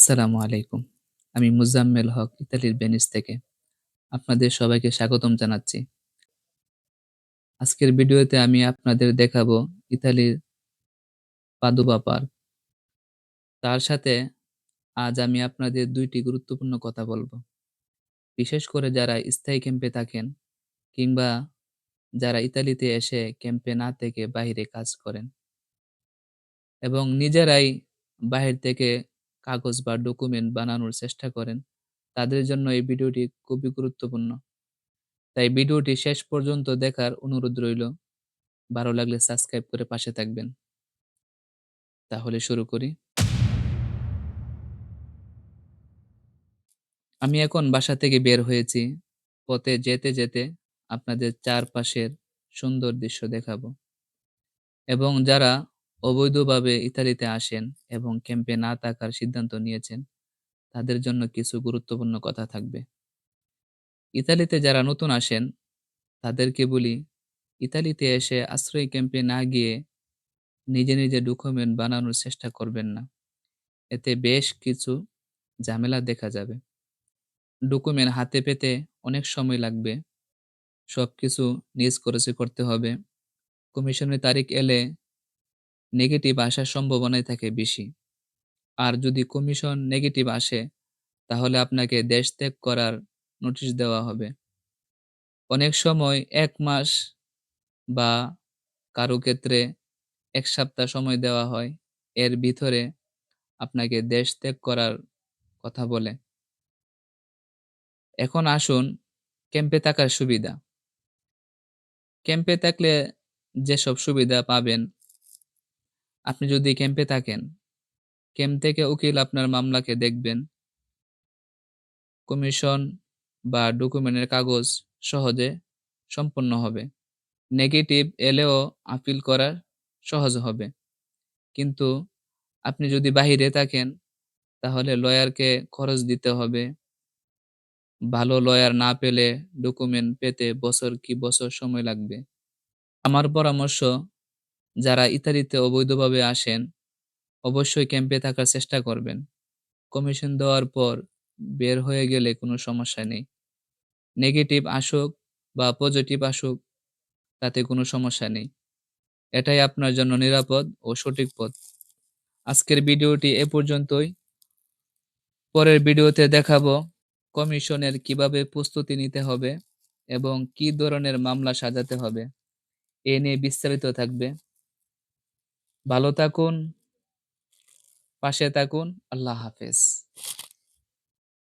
আসসালামু আলাইকুম। আমি মুজাম্মেল হক, ইতালির ভেনিস থেকে। আপনাদের সবাইকে স্বাগতম জানাচ্ছি। আজকের ভিডিওতে আমি আপনাদের দেখাবো ইতালির পাদুবা পার্ক। তার সাথে আজ আমি আপনাদের দুইটি গুরুত্বপূর্ণ কথা বলব। বিশেষ করে যারা স্থায়ী ক্যাম্পে থাকেন কিংবা যারা ইতালিতে এসে ক্যাম্পে না থেকে বাহিরে কাজ করেন এবং নিজেরাই বাহির থেকে কাগজ বা ডকুমেন্ট বানানোর চেষ্টা করেন। তাদের জন্য এই ভিডিওটি খুবই গুরুত্বপূর্ণ। তাই ভিডিওটি শেষ পর্যন্ত দেখার অনুরোধ রইল। ভালো লাগলে সাবস্ক্রাইব করে পাশে থাকবেন। তাহলে শুরু করি। আমি এখন বাসা থেকে বের হয়েছি। পথে যেতে যেতে আপনাদের চারপাশের সুন্দর দৃশ্য দেখাবো। এবং যারা অবৈধভাবে ইতালিতে আসেন এবং ক্যাম্পে না থাকার সিদ্ধান্ত নিয়েছেন। তাদের জন্য কিছু গুরুত্বপূর্ণ কথা থাকবে। ইতালিতে যারা নতুন আসেন, তাদেরকে বলি, ইতালিতে এসে আশ্রয় ক্যাম্পে না গিয়ে নিজে নিজে ডকুমেন্ট বানানোর চেষ্টা করবেন না। এতে বেশ কিছু ঝামেলা দেখা যাবে। ডকুমেন্ট হাতে পেতে অনেক সময় লাগবে। সবকিছু নিজ খরচে করতে হবে। কমিশনের তারিখ এলে নেগেটিভ আসার সম্ভাবনাই থাকে বেশি। আর যদি কমিশন নেগেটিভ আসে, তাহলে আপনাকে দেশ ত্যাগ করার নোটিশ দেওয়া হবে। অনেক সময় এক মাস বা কারও ক্ষেত্রে এক সপ্তাহ সময় দেওয়া হয়, এর ভিতরে আপনাকে দেশ ত্যাগ করার কথা বলে। এখন আসুন ক্যাম্পে থাকার সুবিধা। ক্যাম্পে থাকলে যেসব সুবিধা পাবেন আপনি যদি ক্যাম্পে থাকেন, ক্যাম্প থেকে উকিল আপনার মামলাকে দেখবেন। কমিশন বা ডকুমেন্টের কাগজ সহজে সম্পন্ন হবে। নেগেটিভ এলেও আপিল করা সহজ হবে। কিন্তু আপনি যদি বাহিরে থাকেন, তাহলে লয়ারকে খরচ দিতে হবে। ভালো লয়ার না পেলে ডকুমেন্ট পেতে বছর কি বছর সময় লাগবে? আমার পরামর্শ যারা ইতালিতে অবৈধভাবে আসেন, অবশ্যই ক্যাম্পে থাকার চেষ্টা করবেন। কমিশন দেওয়ার পর বের হয়ে গেলে কোনো সমস্যা নেই। নেগেটিভ আসুক বা পজিটিভ আসুক, তাতে কোনো সমস্যা নেই। এটাই আপনার জন্য নিরাপদ ও সঠিক পথ। আজকের ভিডিওটি এ পর্যন্তই। পরের ভিডিওতে দেখাবো কমিশনের কীভাবে প্রস্তুতি নিতে হবে এবং কি ধরনের মামলা সাজাতে হবে। এ নিয়ে বিস্তারিত থাকবে। ভালো থাকুন পাশে থাকুন আল্লাহ হাফেজ।